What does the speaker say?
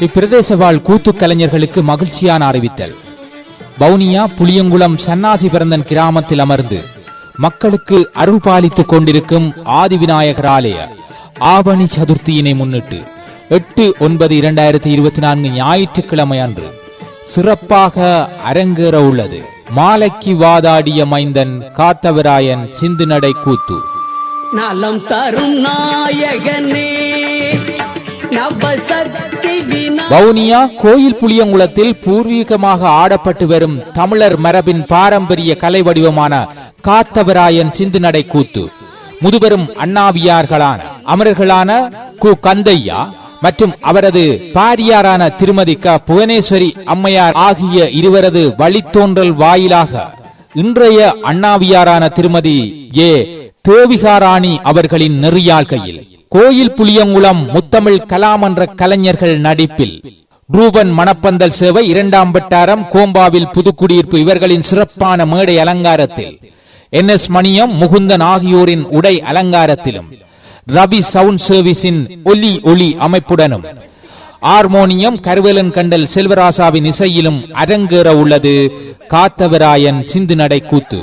இப்பிரதேச வாழ் கூத்து கலைஞர்களுக்கு மகிழ்ச்சியான அறிவித்தல். வவுனியா புளியங்குளம் சன்னாசி பிறந்தன் கிராமத்தில் அமர்ந்து மக்களுக்கு அருள் பாலித்துக் கொண்டிருக்கும் ஆதிவிநாயகர் ஆலய ஆவணி சதுர்த்தியினை முன்னிட்டு எட்டு ஒன்பது இரண்டாயிரத்தி இருபத்தி நான்கு ஞாயிற்றுக்கிழமை அன்று சிறப்பாக அரங்கேற உள்ளது. மாலைக்கு வாதாடிய மைந்தன் காத்தவராயன் சிந்து நடை கூத்து. நலம் தரும் நாயகனே நவசக்தி வவுனியா கோயில் புளியங்குளத்தில் பூர்வீகமாக ஆடப்பட்டு வரும் தமிழர் மரபின் பாரம்பரிய கலை வடிவமான காத்தவராயன் சிந்து நடை கூத்து. முதுபெரும் அண்ணாவியார்களான அமரர்களான கு. கந்தையா மற்றும் அவரது பாரியாரான திருமதி க. புவனேஸ்வரி அம்மையார் ஆகிய இருவரது வழித்தோன்றல் வாயிலாக இன்றைய அண்ணாவியாரான திருமதி ஏ. தேவிகாராணி அவர்களின் நெறியாள்கையில். கோயில் புளியங்குளம் முத்தமிழ் கலாமன்ற கலைஞர்கள் நடிப்பில். ரூபன் மணப்பந்தல் சேவை இரண்டாம் வட்டாரம் கோம்பாவில் புதுக்குடியிருப்பு இவர்களின் சிறப்பான மேடை அலங்காரத்தில். என் எஸ் மணியம் முகுந்தன் ஆகியோரின் உடை அலங்காரத்திலும். ரவி சவுண்ட் சர்வீஸின் ஒலி ஒளி அமைப்புடனும். ஹார்மோனியம் கருவேலன் கண்டல் செல்வராசாவின் இசையிலும் அரங்கேற உள்ளது காத்தவராயன் சிந்து நடை கூத்து.